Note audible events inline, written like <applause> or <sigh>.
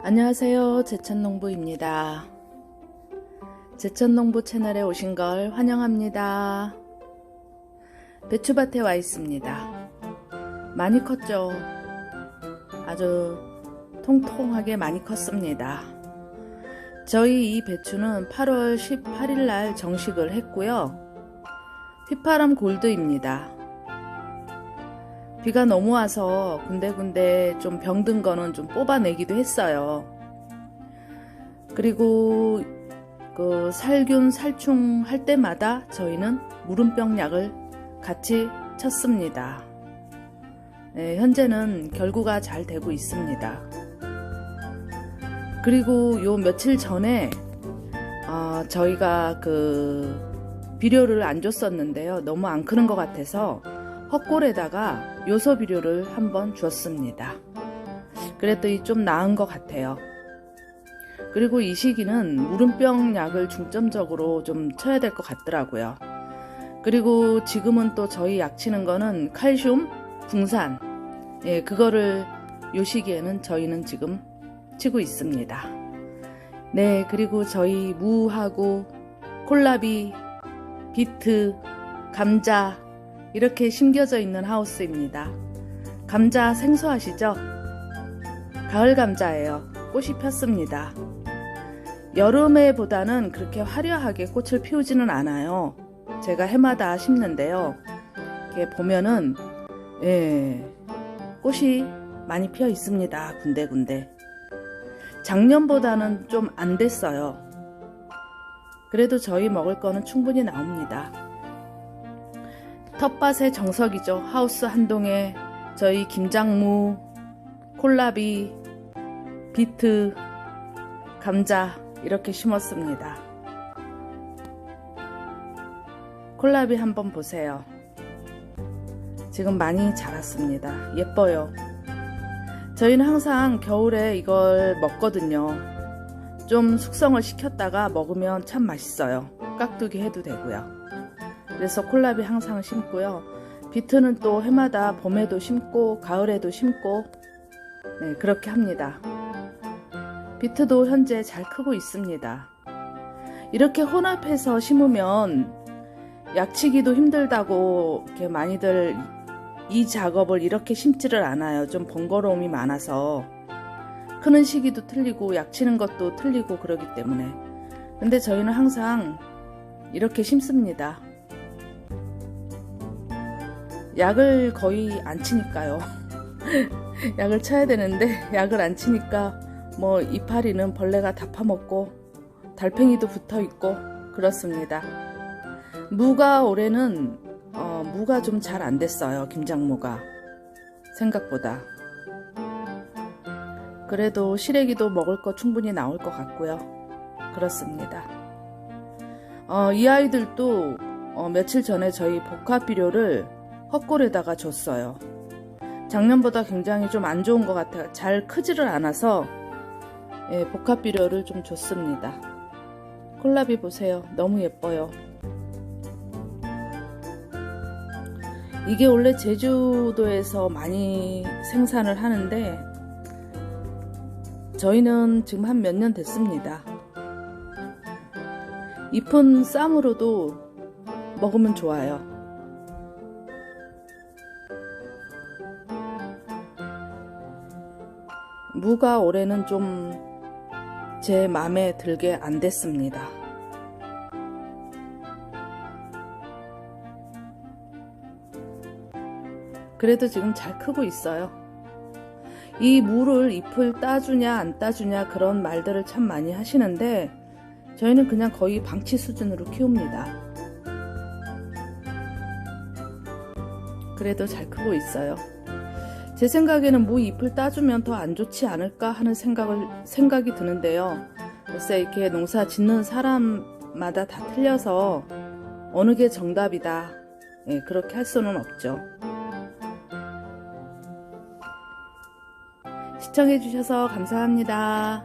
안녕하세요. 제천농부입니다. 제천농부 채널에 오신 걸 환영합니다. 배추밭에 와 있습니다. 많이 컸죠? 아주 통통하게 많이 컸습니다. 저희 이 배추는 8월 18일 날 정식을 했고요. 휘파람 골드입니다. 비가 너무 와서 군데군데 좀 병든 거는 좀 뽑아내기도 했어요. 그리고 그 살균, 살충 할 때마다 저희는 무름병 약을 같이 쳤습니다. 네, 현재는 결구가 잘 되고 있습니다. 그리고 요 며칠 전에 어, 저희가 그 비료를 안 줬었는데요. 너무 안 크는 것 같아서 헛골에다가 요소 비료를 한번 줬습니다. 그랬더니 좀 나은 것 같아요. 그리고 이 시기는 무름병 약을 중점적으로 좀 쳐야 될 것 같더라고요. 그리고 지금은 또 저희 약 치는 거는 칼슘, 붕산, 예, 그거를 요 시기에는 저희는 지금 치고 있습니다. 네, 그리고 저희 무하고 콜라비, 비트, 감자, 이렇게 심겨져 있는 하우스입니다. 감자 생소하시죠? 가을 감자예요. 꽃이 폈습니다. 여름에 보다는 그렇게 화려하게 꽃을 피우지는 않아요. 제가 해마다 심는데요. 이렇게 보면은, 예, 꽃이 많이 피어 있습니다. 군데군데. 작년보다는 좀 안 됐어요. 그래도 저희 먹을 거는 충분히 나옵니다. 텃밭의 정석이죠. 하우스 한동에 저희 김장무, 콜라비, 비트, 감자 이렇게 심었습니다. 콜라비 한번 보세요. 지금 많이 자랐습니다. 예뻐요. 저희는 항상 겨울에 이걸 먹거든요. 좀 숙성을 시켰다가 먹으면 참 맛있어요. 깍두기 해도 되고요. 그래서 콜라비 항상 심고요. 비트는 또 해마다 봄에도 심고 가을에도 심고 네, 그렇게 합니다. 비트도 현재 잘 크고 있습니다. 이렇게 혼합해서 심으면 약치기도 힘들다고 이렇게 많이들 이 작업을 이렇게 심지를 않아요. 좀 번거로움이 많아서 크는 시기도 틀리고 약치는 것도 틀리고 그러기 때문에 근데 저희는 항상 이렇게 심습니다. 약을 거의 안 치니까요. <laughs> 약을 쳐야 되는데 <laughs> 약을 안 치니까 뭐 이파리는 벌레가 다 파먹고 달팽이도 붙어 있고 그렇습니다. 무가 올해는 어, 무가 좀 잘 안 됐어요. 김장무가 생각보다. 그래도 시래기도 먹을 거 충분히 나올 것 같고요. 그렇습니다. 어, 이 아이들도 어, 며칠 전에 저희 복합 비료를 헛골에다가 줬어요. 작년보다 굉장히 좀 안 좋은 것 같아요. 잘 크지를 않아서 예, 복합 비료를 좀 줬습니다. 콜라비 보세요. 너무 예뻐요. 이게 원래 제주도에서 많이 생산을 하는데 저희는 지금 한 몇 년 됐습니다. 잎은 쌈으로도 먹으면 좋아요. 무가 올해는 좀 제 마음에 들게 안 됐습니다. 그래도 지금 잘 크고 있어요. 이 무를 잎을 따주냐 안 따주냐 그런 말들을 참 많이 하시는데 저희는 그냥 거의 방치 수준으로 키웁니다. 그래도 잘 크고 있어요. 제 생각에는 무 잎을 따주면 더 안 좋지 않을까 하는 생각을 생각이 드는데요. 글쎄 이렇게 농사 짓는 사람마다 다 틀려서 어느 게 정답이다. 예, 그렇게 할 수는 없죠. 시청해주셔서 감사합니다.